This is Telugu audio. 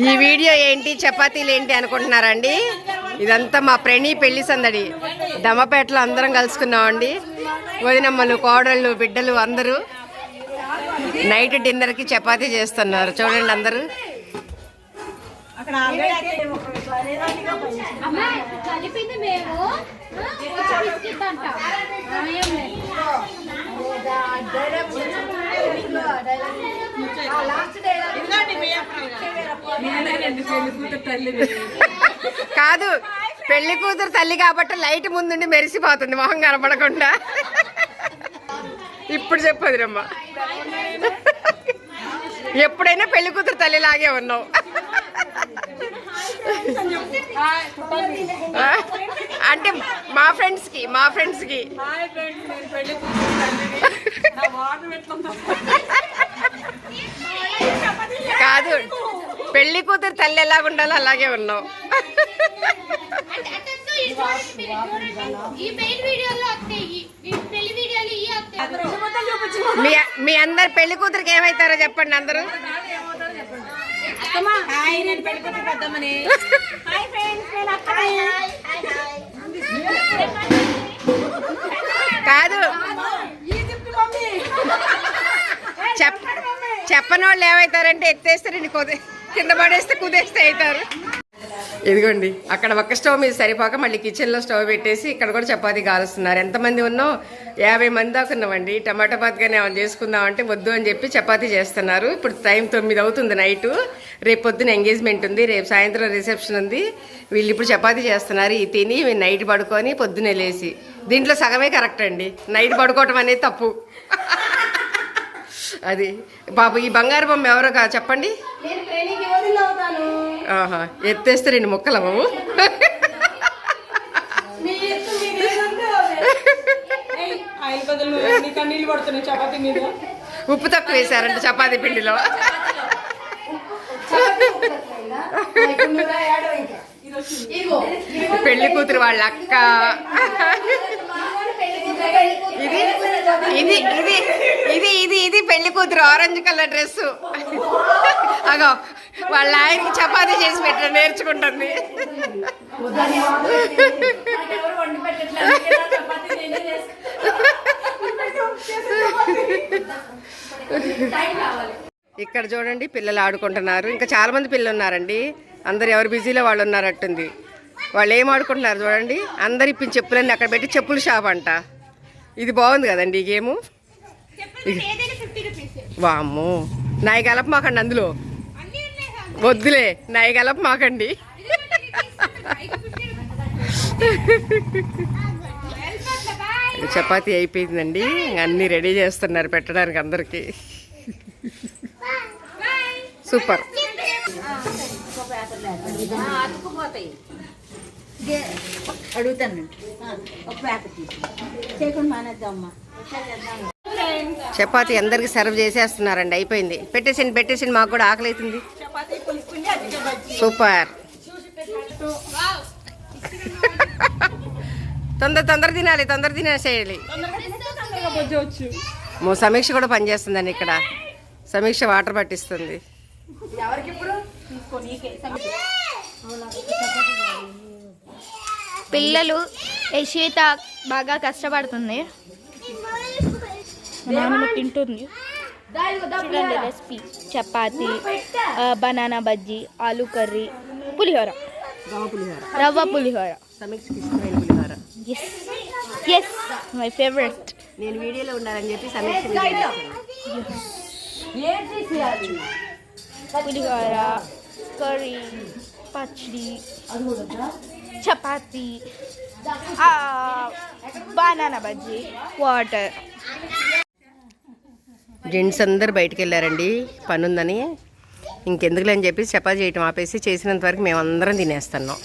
ఈ వీడియో ఏంటి చపాతీలు ఏంటి అనుకుంటున్నారండి ఇదంతా మా ప్రణి పెళ్ళి సందడి దమ్మపేటలో అందరం కలుసుకున్నామండి వదినమ్మలు కోడళ్ళు బిడ్డలు అందరూ నైట్ డిన్నర్కి చపాతీ చేస్తున్నారు చూడండి అందరూ కలిపింది మేము కాదు పెళ్ళి కూతురు తల్లి కాబట్టి లైట్ ముందుండి మెరిసిపోతుంది మొహం కనపడకుండా. ఇప్పుడు చెప్పదు రమ్మ. ఎప్పుడైనా పెళ్ళి కూతురు తల్లిలాగే ఉన్నావు. అంటే మా ఫ్రెండ్స్కి మా ఫ్రెండ్స్కి కాదు. పెళ్ళి కూతురు తల్లి ఎలాగ ఉండాలో అలాగే ఉన్నావు మీ మీ అందరు పెళ్ళి కూతురికి ఏమైతారో చెప్పండి అందరూ. హాయ్ ఫ్రెండ్స్ చెప్పని వాళ్ళు ఏమవుతారంటే ఎత్తేస్తే నేను కుదే కింద పడేస్తే కుదేస్తే అవుతారు. ఇదిగోండి అక్కడ ఒక్క స్టవ్ మీద సరిపోక మళ్ళీ కిచెన్లో స్టవ్ పెట్టేసి ఇక్కడ కూడా చపాతి కాలుస్తున్నారు. ఎంతమంది ఉన్నాం యాభై మంది దాకా ఉన్నామండి. టమాటా పాతగానే ఏమైనా చేసుకుందామంటే వద్దు అని చెప్పి చపాతీ చేస్తున్నారు. ఇప్పుడు టైం తొమ్మిది అవుతుంది నైట్. రేపు పొద్దున ఎంగేజ్మెంట్ ఉంది. రేపు సాయంత్రం రిసెప్షన్ ఉంది. వీళ్ళు ఇప్పుడు చపాతీ చేస్తున్నారు. ఈ తిని నైట్ పడుకొని పొద్దునే లేచి. దీంట్లో సగమే కరెక్ట్ అండి. నైట్ పడుకోవటం అనేది తప్పు. అది బాబు ఈ బంగారు బొమ్మ ఎవరో కా చెప్పండి ఆహా ఎత్తేస్తే రెండు ముక్కల బాబు. ఉప్పు తక్కువ వేశారంట చపాతీ పిండిలో. పెళ్ళి కూతురు వాళ్ళ అక్క. ఇది ఇది ఇది ఇది ఇది పెళ్ళి కూతురు ఆరెంజ్ కలర్ డ్రెస్ అగో వాళ్ళ ఆయనకి చపాతీ చేసి పెట్ట నేర్చుకుంటుంది. ఇక్కడ చూడండి పిల్లలు ఆడుకుంటున్నారు. ఇంకా చాలా మంది పిల్లలు ఉన్నారండి. అందరు ఎవరు బిజీలో వాళ్ళు ఉన్నారట్టుంది. వాళ్ళు ఏం ఆడుకుంటున్నారు చూడండి. అందరు ఇప్పిన చెప్పులన్నీ అక్కడ పెట్టి చెప్పుల షాప్ అంట. ఇది బాగుంది కదండి ఈ గేము? వామ్మో. నాయి గలప మాకండి అందులో. వద్దులే నాయి గలప మాకండి. చపాతీ అయిపోయిందండి. అన్నీ రెడీ చేస్తున్నారు పెట్టడానికి అందరికీ. సూపర్. అడుగుతాను ఒక ప్యాకెట్ తీసి చేయకుండా మానేద్దామమ్మా. చపాతీ అందరికి సర్వ్ చేసేస్తున్నారండి అయిపోయింది. పెట్టేసింది పెట్టేసింది మాకు కూడా ఆకలి అవుతుంది. సూపర్. తొందర తొందర తినాలి తొందర తినేసేయాలి. తొందరగా బజ్జీ వచ్చు మో సమీక్ష కూడా పనిచేస్తుందండి ఇక్కడ. సమీక్ష వాటర్ పట్టిస్తుంది. ఎవరికి ఇప్పుడు? తీసుకో నీకే. పిల్లలు యశ్విత బాగా కష్టపడుతుంది. నాన్నమ్మ తింటుంది. చూడండి రెసిపీ. చపాతి బనానా బజ్జీ ఆలూ కర్రీ పులిహోర. రవ్వ pulihora. Yes yes my favourite నేను వీడియోలో ఉండాలని చెప్పి సమీక్ష పులిహోర కర్రీ. పచ్చడి chapati. Banana bajji water. Gents అందరు బయటికి వెళ్ళారండి. పని ఉందని ఇంకెందుకులే అని చెప్పి చపాతీ చేయటం ఆపేసి చేసినంత వరకు మేమందరం తినేస్తున్నాం.